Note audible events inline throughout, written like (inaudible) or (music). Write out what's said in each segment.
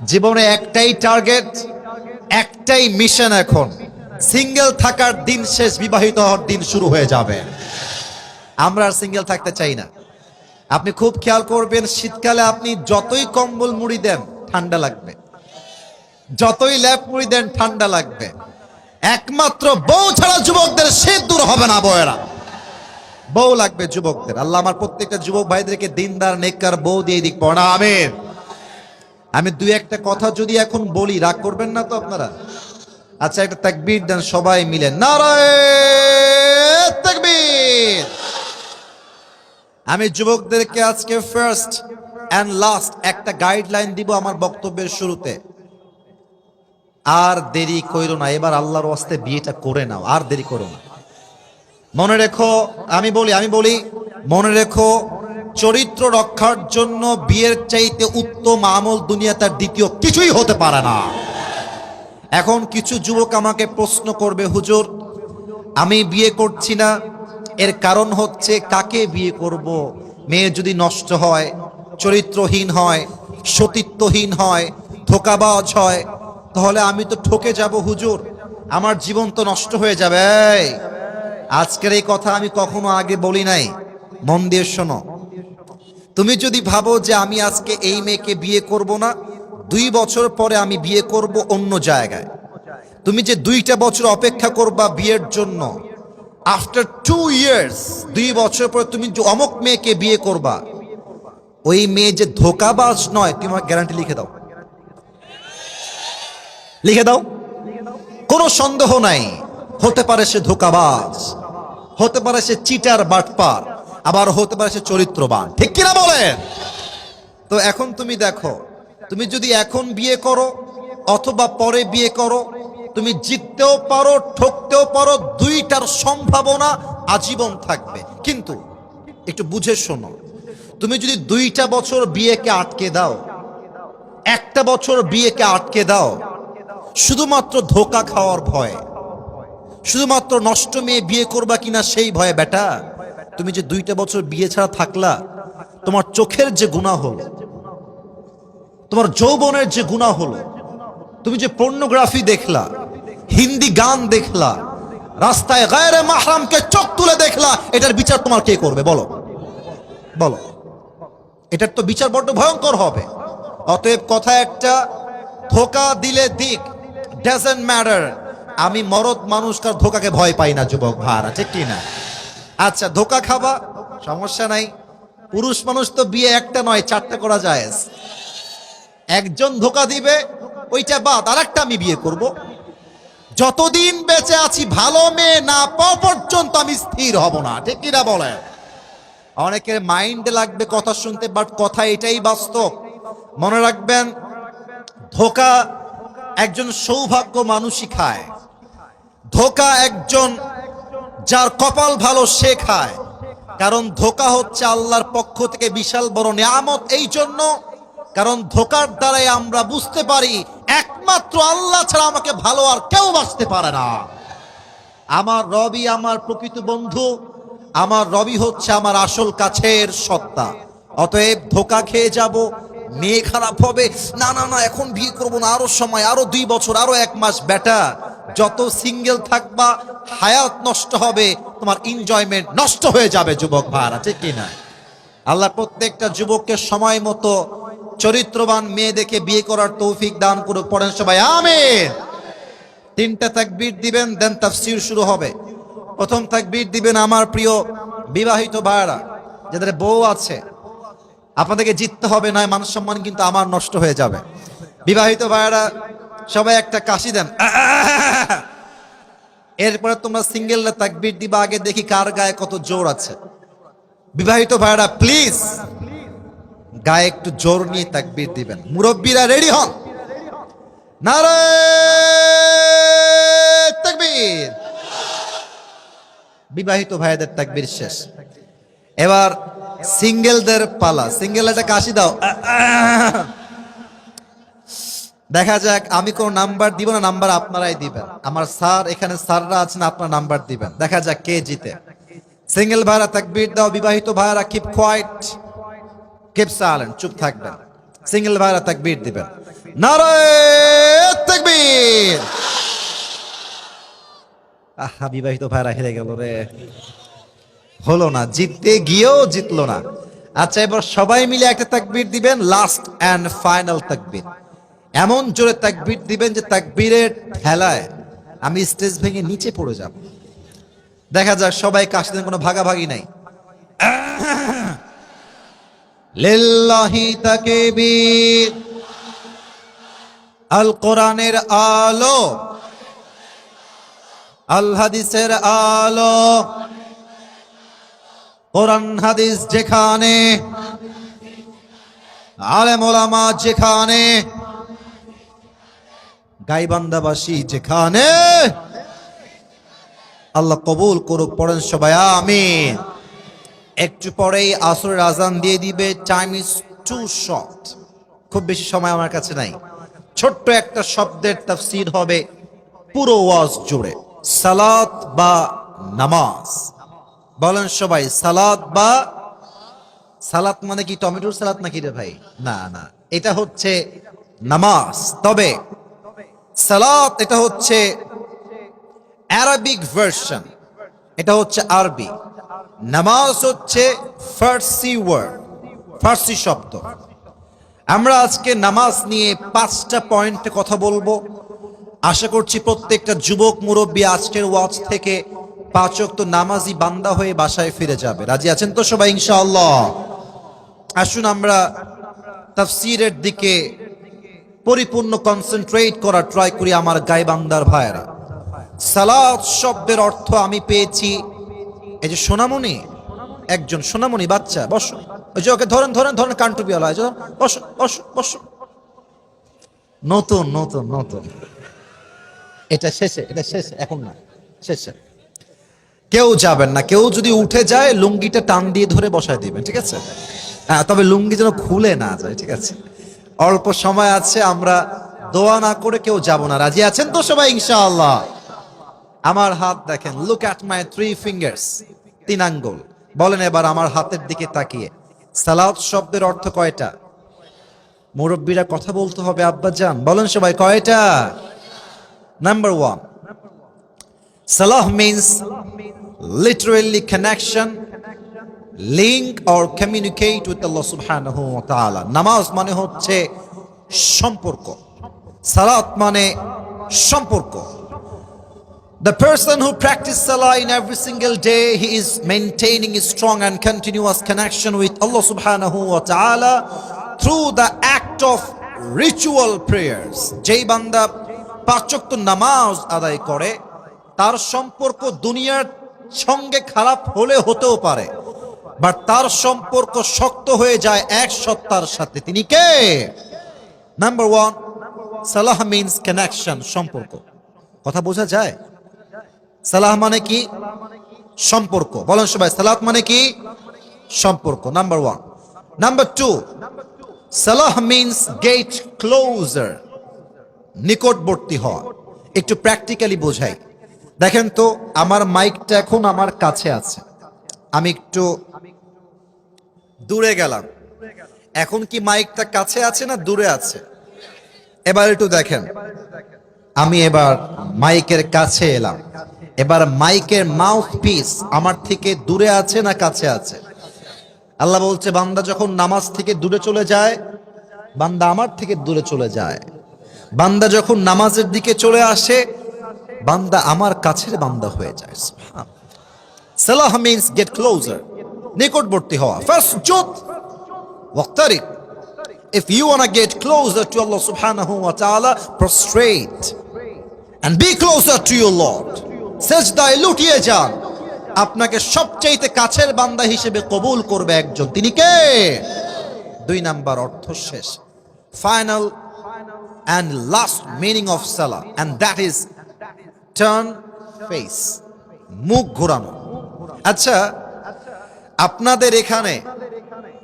জীবনে একটাই টার্গেট একটাই মিশন এখন। সিঙ্গেল থাকার দিন শেষ, বিবাহিত হওয়ার দিন শুরু হয়ে যাবে। আমরা আর সিঙ্গেল থাকতে চাই না। আপনি খুব খেয়াল করবেন, শীতকালে আপনি যতই কম্বল মুড়ি দেন, ঠান্ডা লাগবে। যতই ল্যাপ মুড়ি দেন, ঠান্ডা লাগবে। একমাত্র বউ ছাড়া যুবকদের শীত দূর হবে না বয়েরা বউ লাগবে যুবকদের। আল্লাহ আমার প্রত্যেকটা যুবক ভাইদেরকে দিনদার, নেককার বউ দিয়ে দিক, পড়া, আমিন। আমি দুই একটা কথা যদি এখন বলি, রাগ করবেন না তো আপনারা? আচ্ছা একটা তাকবীর দেন, সবাই মিলে। নারায় তাকবীর! আমি যুবকদেরকে আজকে ফার্স্ট অ্যান্ড লাস্ট একটা গাইডলাইন দিব আমার বক্তব্যের শুরুতে। আর দেরি কইরো না, এবার আল্লাহর ওয়াস্তে বিয়েটা করে নাও, আর দেরি করো না। মনে রেখো, আমি বলি আমি বলি, মনে রেখো চরিত্র রক্ষার জন্য বিয়ের চাইতে উত্তম আমল দুনিয়া তার দ্বিতীয় কিছুই হতে পারে না। এখন কিছু যুবক আমাকে প্রশ্ন করবে, হুজুর, আমি বিয়ে করছি না, এর কারণ হচ্ছে কাকে বিয়ে করব? মেয়ে যদি নষ্ট হয়, চরিত্রহীন হয়, সতীত্বহীন হয়, ধোকাবাজ হয়, তাহলে আমি তো ঠকে যাব, হুজুর। আমার জীবন তো নষ্ট হয়ে যাবে আজকের এই কথা আমি কখনো আগে বলি নাই। মন দিয়ে শোনো। তুমি যদি ভাবো যে আমি আজকে এই মেয়েকে বিয়ে করব না, দুই বছর পরে আমি বিয়ে করব অন্য জায়গায়। তুমি যে দুইটা বছর অপেক্ষা করবা বিয়ের জন্য আফটার টু ইয়ার্স দুই বছর পরে তুমি যে অমক মেয়েকে বিয়ে করবা, ওই মেয়ে যে ধোকাবাজ নয়, তুমি আমার গ্যারান্টি লিখে দাও। লিখে দাও। কোনো সন্দেহ নাই, হতে পারে সে ধোকাবাজ, হতে পারে সে চিটার বাটপার আবার হতে পারে সে চরিত্রবান। ঠিক কিনা বলেন? তো এখন তুমি দেখো, তুমি যদি এখন বিয়ে করো, অথবা পরে বিয়ে করো, তুমি জিততেও পারো, ঠকতেও পারো, দুইটার সম্ভাবনা আজীবন থাকবে। কিন্তু একটু বুঝে শোনো, তুমি যদি দুইটা বছর বিয়েকে আটকে দাও, একটা বছর বিয়েকে আটকে দাও, শুধুমাত্র ধোকা খাওয়ার ভয়, শুধুমাত্র নষ্ট মেয়ে বিয়ে করবা কিনা সেই ভয়ে, বেটা তুমি যে দুইটা বছর বিয়ে ছাড়া থাকলা, তোমার চোখের যে গুণা হলো, তোমার যৌবনের যে গুণা হলো, তুমি যে পর্নোগ্রাফি দেখলা, হিন্দি গান দেখলা, রাস্তায় গায়ের মাহরামকে চোখ তুলে দেখলা, এটার বিচার তোমার কে করবে? বলো। বলো। এটার তো বিচার বড্ড ভয়ঙ্কর হবে। অতএব কথা একটা, ধোকা দিলে দিক ডাজেন্ট ম্যাটার আমি মরদ মানুষকার ধোকাকে ভয় পাই না, যুবক ভাড়া ঠিক কি না? আচ্ছা ধোকা খাবা? সমস্যা নাই। পুরুষ মানুষ তো বিয়ে একটা নয়, চারটা করা যায়। একজন ধোকা দিবে, ওইটা বাদ। আর একটা আমি বিয়ে করব। যতদিন বেঁচে আছি, ভালো মেয়ে না পাওয়া পর্যন্ত আমি স্থির হব না। ঠিক কিনা বলেন? অনেকের মাইন্ড লাগবে কথা শুনতে, বাট কথা এটাই বাস্তব। মনে রাখবেন, ধোকা একজন সৌভাগ্য মানুষই খায়। ধোকা একজন যার কপাল ভালো সে খায়। কারণ ধোকা হচ্ছে আল্লাহর পক্ষ থেকে বিশাল বড় নিয়ামত। এই জন্য কারণ ধোকার দ্বারাই আমরা বুঝতে পারি, একমাত্র আল্লাহ ছাড়া আমাকে ভালো আর কেউ বাঁচতে পারে না। আমার রবি আমার প্রকৃত বন্ধু, আমার রবি হচ্ছে আমার আসল কাছের সত্তা। অতএব ধোকা খেয়ে যাব, মেয়ে খারাপ হবে, না না না, এখন বিয়ে করব না, আরও সময়, আরও দুই বছর, আরও এক মাস বেটা যত সিঙ্গেল থাকবা হায়াত নষ্ট হবে, তোমার এনজয়মেন্ট নষ্ট হয়ে যাবে, যুবক ভাড়া ঠিক কিনা আল্লাহ প্রত্যেকটা যুবককে সময় মতো চরিত্রবান মেয়ে দেখে বিয়ে করার তৌফিক দান করুক, পড়েন সবাই, আমিন। তিনটা তাকবীর দিবেন দেন তাফসির শুরু হবে। প্রথম তাকবীর দিবেন আমার প্রিয় বিবাহিত ভাইরা, যাদের বউ আছে। আপনাদেরকে জিততে হবে, নয় মান সম্মান কিন্তু আমার নষ্ট হয়ে যাবে। বিবাহিত ভাইরা, সবাই একটা কাশি দেন। (laughs) এরপরে তোমরা সিঙ্গেল তাকবীর দিবা, আগে দেখি কার গায়ে কত জোর আছে। বিবাহিত ভাইরা প্লিজ গায়ে একটু জোর নিয়ে তাকবীর দিবেন। মুরব্বীরা রেডি হন? তাকবীর। বিবাহিত ভাইদের তাকবীর শেষ। এবার সিঙ্গেলদের পালা। সিঙ্গেল একটা কাশি দাও। দেখা যাক, আমি কোন নাম্বার দিব না, নাম্বার আপনারাই দিবেন। আমার স্যার, এখানে স্যাররা আছেন, আপনার নাম্বার দিবেন। দেখা যাক কে জিতে। সিঙ্গেল ভাইরা তাকবীর দাও, বিবাহিত ভাইরা কিপ কোয়াইট কিপ সাইলেন্ট চুপ থাকবেন। সিঙ্গেল ভাইরা তাকবীর দিবেন। নারায় তাকবীর! আহা, বিবাহিত ভাইরা হেরে গেল রে। হলো না, জিততে গিয়েও জিতলো না। আচ্ছা এবার সবাই মিলে একটা তাকবীর দিবেন লাস্ট এন্ড ফাইনাল তাকবীর। এমন জোরে তাকবীর দিবেন যে তাকবীরের ঠেলায় আমি স্টেজ ভেঙে নিচে পড়ে যাব। দেখা যাক সবাই কাশতে কোনো ভাগাভাগি নাই। লিল্লাহি তাকবীর। আল কোরআনের আলো। আল হাদিসের আলো। কোরআন হাদিস যেখানে আলেম ওলামা যেখানে। গাইবান্দাবাসী যেখানে, আল্লাহ কবুল করুক, পড়েন সবাই, আমিন। একটু পরেই আসরের আজান দিয়ে দিবে টাইম ইজ টু শর্ট খুব বেশি সময় আমার কাছে নাই। ছোট্ট একটা শব্দের তাফসীর হবে পুরো ওয়াজ জুড়ে। সালাত বা নামাজ। বলেন সবাই, সালাত বা, সালাত মানে কি টমেটোর সালাত নাকি রে ভাই? না না। এটা হচ্ছে নামাজ। তবে সালাত, এটা হচ্ছে অ্যারাবিক ভার্সন এটা হচ্ছে আরবি। নামাজ হচ্ছে ফার্সি ওয়ার্ড ফার্সি শব্দ। আমরা আজকে নামাজ নিয়ে পাঁচটা পয়েন্টে কথা বলব। আশা করছি প্রত্যেকটা যুবক, মুরব্বী আজকের ওয়াজ থেকে পাচক তো নামাজি বান্দা হয়ে বাসায় ফিরে যাবে। রাজি আছেন তো সবাই, ইনশাআল্লাহ? আসুন আমরা তাফসিরের দিকে পরিপূর্ণ কনসেন্ট্রেট করা ট্রাই করি আমার গায়ে বান্দার ভাইয়েরা। সালাত শব্দের অর্থ আমি পেয়েছি, এই যে সোনামণি, একজন সোনামণি বাচ্চা, বসো। ওই যে ওকে ধরেন ধরেন ধরেন কান্টুপিওয়ালা বসো বসো বসো। নতুন নতুন নতুন। এটা শেষে এটা শেষে, এখন না, শেষে। কেউ যাবেন না, কেউ যদি উঠে যায়, লুঙ্গিটা টান দিয়ে ধরে বসায় দিবেন, ঠিক আছে? হ্যাঁ তবে লুঙ্গি যেন খুলে না যায়, ঠিক আছে? অল্প সময় আছে, আমরা দোয়া না করে কেউ যাব না। রাজি আছেন তো সবাই, ইনশাআল্লাহ? আমার হাত দেখেন look at my three fingers তিন আঙ্গুল। বলেন এবার আমার হাতের দিকে তাকিয়ে, সালাত শব্দের অর্থ কয়টা? মুরব্বীরা কথা বলতে হবে, আব্বা যান, বলেন সবাই, কয়টা? Number one Salah means literally connection link or communicate with Allah সুবহানাহু ওয়া তাআলা নামাজ মানে হচ্ছে সম্পর্ক। সালাত মানে সম্পর্ক। দ্য পারসন হু প্র্যাকটিস সালা in every single day he is maintaining is strong and continuous connection with Allah সুবহানাহু ওয়া তাআলা through the act of ritual prayers যেই বান্দা পাঁচক্ত নামাজ আদায় করে, তার সম্পর্ক দুনিয়ার সঙ্গে খারাপ হলে হতেও পারে। বাট তার সম্পর্ক শক্ত হয়ে যায় এক সত্তার সাথে। তিনি কে? নাম্বার ওয়ান সালাহ মিনস কানেকশন সম্পর্ক। কথা বোঝা যায়? সালাহ মানে কি? সম্পর্ক। বলেন সবাই, সালাত মানে কি? সম্পর্ক। নাম্বার ওয়ান নাম্বার টু সালাহ মিনস গেট ক্লোজার নিকটবর্তী হওয়া। একটু প্র্যাকটিক্যালি বোঝাই। দেখেন তো, আমার মাইকটা এখন আমার কাছে আছে। আমি একটু দূরে গেলাম। এখন কি মাইকটা কাছে আছে না দূরে আছে? এবার একটু দেখেন। আমি এবার মাইকের কাছে এলাম। এবার মাইকের মাউথ পিস আমার থেকে দূরে আছে না কাছে আছে? আল্লাহ বলছে, বান্দা যখন নামাজ থেকে দূরে চলে যায়, বান্দা আমার থেকে দূরে চলে যায়। বান্দা যখন নামাজের দিকে চলে আসে, বান্দা আমার কাছের বান্দা হয়ে যায়। সালাহ মিন্স গেট ক্লোজার নিকটবর্তী হওয়া ফার্স্ট জুত ওয়াক্তারিক If you want to get closer to Allah subhanahu wa ta'ala, prostrate and be closer to your Lord. সেজদায় লুটিয়ে যান। আপনাকে সবচাইতে কাছের বান্দা হিসেবে কবুল করবে একজন। তিনি কে? দুই নাম্বার অর্থ শেষ। Final and last meaning of সালা and that is turn face মুখ ঘোরানো। আচ্ছা আপনাদের এখানে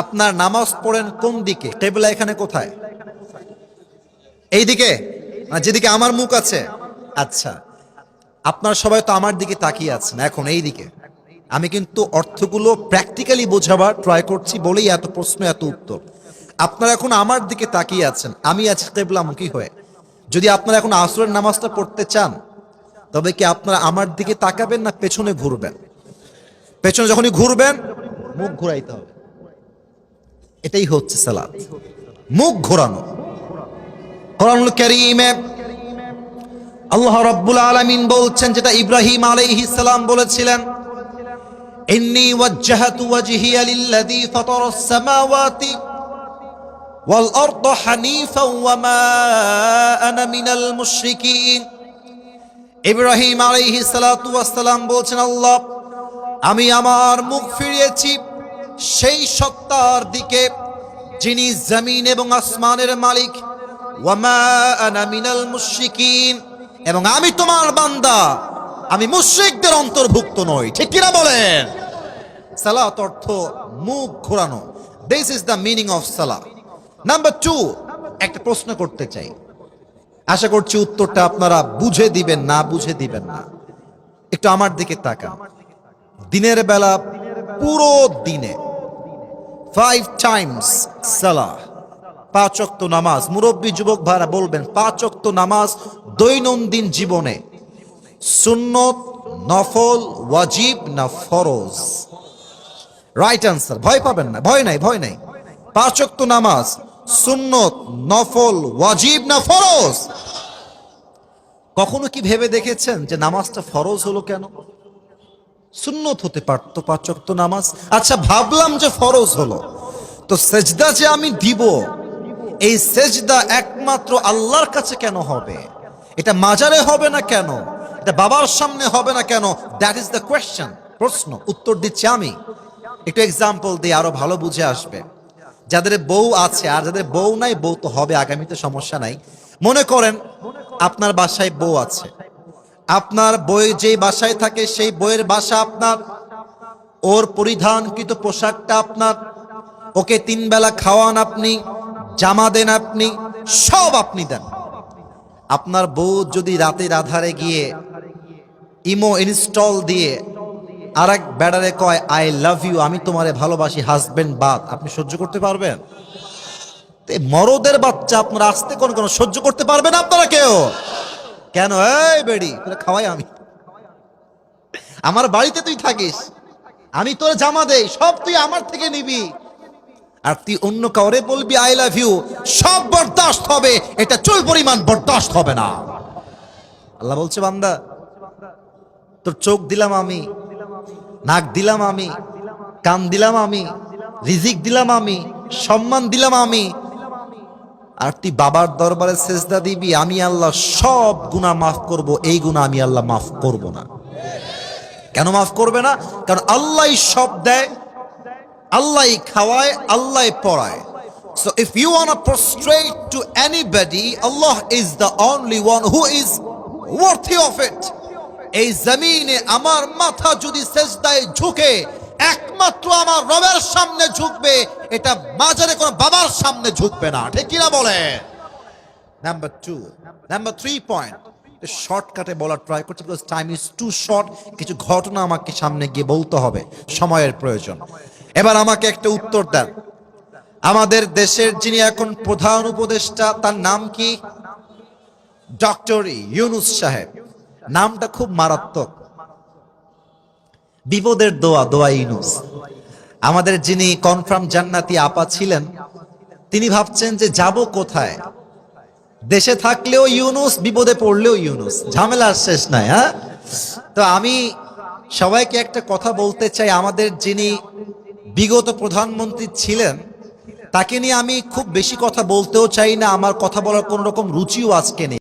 আপনার নামাজ পড়েন কোন দিকে? কেবলা এখানে কোথায়? এই দিকে যেদিকে আমার মুখ আছে? আচ্ছা আপনার সবাই তো আমার দিকে তাকিয়ে আছেন, এখন এই দিকে আমি কিন্তু অর্থগুলো প্র্যাকটিক্যালি বোঝাবার ট্রাই করছি বলেই এত প্রশ্ন, এত উত্তর। আপনারা এখন আমার দিকে তাকিয়ে আছেন, আমি আছি কেবলামুখী হয়ে। যদি আপনারা এখন আসরের নামাজটা পড়তে চান, তবে কি আপনারা আমার দিকে তাকাবেন না পেছনে ঘুরবেন? পেছনে যখনই ঘুরবেন, মুখ ঘুরাইতে হবে। এটাই হচ্ছে সালাত। মুখ ঘোরানো। কোরআনুল কারীমে আল্লাহ রাব্বুল আলামিন বলছেন, যেটা ইব্রাহিম আলাইহিস সালাম বলেছিলেন, ইন্নী ওয়াজ্জাহাতু ওয়াজহিয়া লিল্লাযী ফাতারাস সামাওয়াতি ওয়াল আরদা হানিফাও ওয়া মা আনা মিনাল মুশরিকিন। ইব্রাহিম আলাইহিস সালাতু ওয়াস সালাম বলছেন, আল্লাহ আমি আমার মুখ ফিরিয়েছি সেই সত্তার দিকে, যিনি জমিন এবং আসমানের মালিক। এবং আমি তোমার বান্দা। আমি মুশরিকদের অন্তর্ভুক্ত নই। ঠিক কিনা বলেন? সালাত অর্থ মুখ ঘোরানো। This is the meaning of সালা নাম্বার টু একটা প্রশ্ন করতে চাই। আশা করছি উত্তরটা আপনারা বুঝে দিবেন, না বুঝে দিবেন না। একটু আমার দিকে তাকান। দিনের বেলা পুরো দিনে ফাইভ টাইমস সালাহ পাঁচ অক্ত নামাজ। মুরব্বী যুবক ভাড়া বলবেন, পাঁচ অক্ত নামাজ দৈনন্দিন জীবনে সুন্নত, নফল, ওয়াজিব না ফরজ? রাইট আনসার ভয় পাবেন না, ভয় নাই ভয় নাই। পাঁচ অক্ত নামাজ সুন্নত, নফল, ওয়াজিব না ফরজ? কখনো কি ভেবে দেখেছেন যে নামাজটা ফরজ হলো কেন? সুন্নত হতে পারতো পাঁচ ওয়াক্ত নামাজ। আচ্ছা ভাবলাম যে ফরজ হলো। তো সেজদা যে আমি দিব, এই সেজদা একমাত্র আল্লাহর কাছে কেন হবে? এটা মাজারে হবে না কেন? এটা বাবার সামনে হবে না কেন? দ্যাট ইজ দ্য কোয়েশ্চেন প্রশ্ন, উত্তর দিচ্ছি আমি। একটু এক্সাম্পল দিয়ে আরও ভালো বুঝে আসবে। যাদের বউ আছে, আর যাদের বউ নাই, বউ তো হবে, আগামীতে সমস্যা নাই। মনে করেন, আপনার বাসায় বউ আছে। আপনার বই যেই বাসায় থাকে, সেই বইয়ের বাসা আপনার। ওর পরিধানকৃত পোশাকটা আপনার। ওকে তিন বেলা খাওয়ান আপনি, জামা দেন আপনি, সব আপনি দেন। আপনার বউ যদি রাতের আধারে গিয়ে ইমো ইনস্টল দিয়ে আর এক ব্যাডারে কয়, আই লাভ ইউ, আমি তোমারে ভালোবাসি, হাজবেন্ড বাদ। আপনি সহ্য করতে পারবেন? মরদের বাচ্চা আপনারা আসতে কোন কোন সহ্য করতে পারবেন আপনারা কেউ? কেন? এই বেড়ি, তোরা খাওয়াই আমি। আমার বাড়িতে তুই থাকিস। আমি তোর জামা দেই, সব তুই আমার থেকে নিবি। আর তুই অন্য কাউরে বলবি আই লাভ ইউ সব বরদাস্ত হবে। এটা চুল পরিমাণ বরদাস্ত হবে না। আল্লাহ বলছে, বান্দা, তোর চোখ দিলাম আমি, নাক দিলাম আমি, কান দিলাম আমি, রিজিক দিলাম আমি, সম্মান দিলাম আমি আর তুই বাবার দরবারে সেজদা দিবি আমি আল্লাহ সব গুনাহ মাফ করব এই গুনাহ আমি আল্লাহ মাফ করব না। কেন মাফ করবে না? কারণ আল্লাহই সব দেয় আল্লাহই খাওয়ায় আল্লাহই পড়ায়। So if you want to prostrate to anybody, Allah is the only one who is worthy of it. এই জমিনে আমার মাথা যদি সেজদায় ঝুঁকে একমাত্র আমার রবের সামনে ঝুঁকবে, এটা মাজারে কোনো বাবার সামনে ঝুঁকবে না। ঠিক কিনা বলে? Number two number three point শর্টকাটে বলার ট্রাই করছি because time is too short কিছু ঘটনা আমাকে সামনে গিয়ে বলতে হবে, সময়ের প্রয়োজন। এবার আমাকে একটা উত্তর দেন। আমাদের দেশের যিনি এখন প্রধান উপদেষ্টা, তার নাম কি? ডক্টর ইউনুস সাহেব। নামটা খুব মারাত্মক। বিপদের দোয়া দোয়া ইউনুস। আমাদের যিনি কনফার্ম জান্নাতি আপা ছিলেন, তিনি ভাবছেন যে যাব কোথায়? দেশে থাকলেও ইউনুস, বিপদে পড়লেও ইউনুস। ঝামেলার শেষ নাই হ্যাঁ? তো আমি সবাইকে একটা কথা বলতে চাই। আমাদের যিনি বিগত প্রধানমন্ত্রী ছিলেন, তাকে নিয়ে আমি খুব বেশি কথা বলতেও চাই না। আমার কথা বলার কোনো রকম রুচিও আজকে নেই।